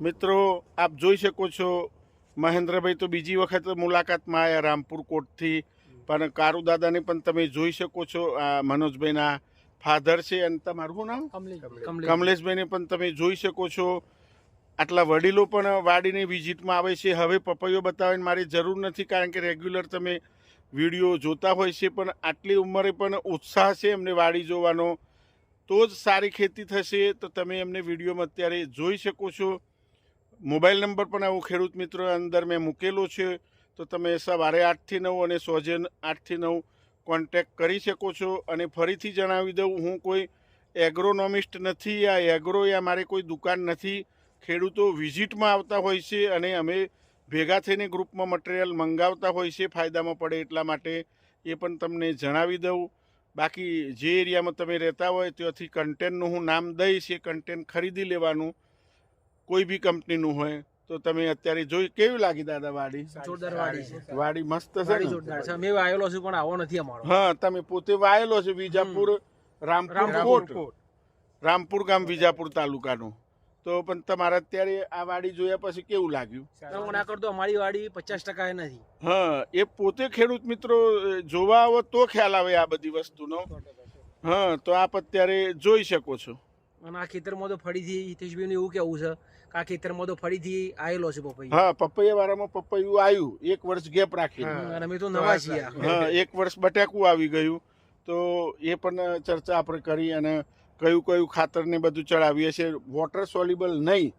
મિત્રો આપ જોઈ શકો છો મહેન્દ્રભાઈ તો બીજી વખત મુલાકાતમાં આવ્યા રામપુર કોટથી. પણ કારુ દાદાને પણ તમે જોઈ શકો છો આ મનોજભાઈના ફાધર છે અને તમારું નામ? કમલેશભાઈને પણ તમે જોઈ શકો છો. આટલા વડીલો પણ વાડીની વિઝિટમાં આવે છે. હવે પપૈયો બતાવીને મારી જરૂર નથી કારણ કે રેગ્યુલર તમે વીડિયો જોતા હોય છે પણ આટલી ઉંમરે પણ ઉત્સાહ છે એમને વાડી જોવાનો. તો જ સારી ખેતી થશે તો તમે એમને વિડીયોમાં અત્યારે જોઈ શકો છો. મોબાઈલ નંબર પણ આવું ખેડૂત મિત્રો અંદર મેં મૂકેલો છે, તો તમે સવારે આઠથી નવ અને સોજે આઠથી નવ કોન્ટેક કરી શકો છો અને ફરીથી જણાવી દઉં, હું કોઈ એગ્રોનોમિસ્ટ નથી, આ એગ્રો યા મારે કોઈ દુકાન નથી. ખેડૂતો વિઝિટમાં આવતા હોય છે અને અમે ભેગા થઈને ગ્રુપમાં મટીરિયલ મંગાવતા હોય છે, ફાયદામાં પડે એટલા માટે એ પણ તમને જણાવી દઉં. બાકી જે એરિયામાં તમે રહેતા હોય ત્યાંથી કન્ટેનનું હું નામ દઈશ, એ કન્ટેન ખરીદી લેવાનું. કોઈ બી કંપનીનું હોય તો તમે અત્યારે જોઈ કેવી લાગી દાદા વાડી? જોરદાર વાડી છે. વાડી. મસ્ત છે જોરદાર છે. મેં વાયેલો છું પણ આવો નથી અમારો. હા તમે પોતે વાયેલો છે વિજાપુર રામપુર રામપુર ગામ વિજાપુર તાલુકાનો. તો પણ તમારે અત્યારે આ વાડી જોયા પછી કેવું લાગ્યું? ના કરતો અમારી વાડી પચાસ ટકા નથી. હા એ પોતે ખેડૂત મિત્રો જોવા આવો તો ખ્યાલ આવે આ બધી વસ્તુનો. હા તો આપ અત્યારે જોઈ શકો છો. અને આ ખેતરમાં તો ફરીથી હિતેશભાઈ એવું કેવું છે કે આ ખેતરમાં તો ફરીથી આવેલો છે પપૈયો. હા પપૈયા વાળામાં પપૈયું આવ્યું એક વર્ષ ગેપ રાખી અને અમે તો નવા છીએ. હા એક વર્ષ બટાકું આવી ગયું. તો એ પણ ચર્ચા આપણે કરી અને કયું કયું ખાતર ને બધું ચડાવીએ છીએ. વોટર સોલ્યુબલ નહીં.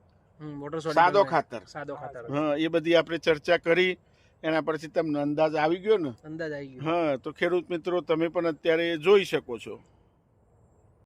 સાદો ખાતર. સાદો ખાતર. હા એ બધી આપણે ચર્ચા કરી. એના પરથી તમને અંદાજ આવી ગયો ને? અંદાજ આવી ગયો. હા તો ખેડૂત મિત્રો તમે પણ અત્યારે જોઈ શકો છો.